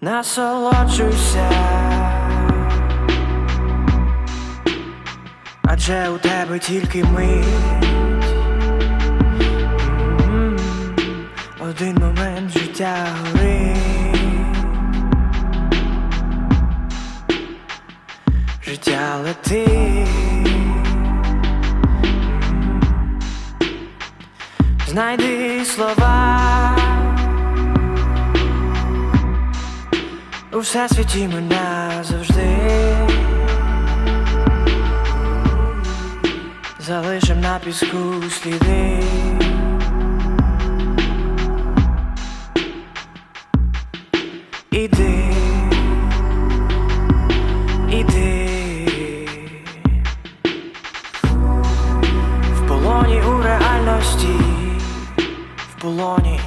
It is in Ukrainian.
насолоджуйся, адже у тебе тільки мить. Один момент життя горить. Життя летить. Знайди слова у всесвіті мене завжди. Залишим на піску сліди. Іди, іди в полоні у реальності, в полоні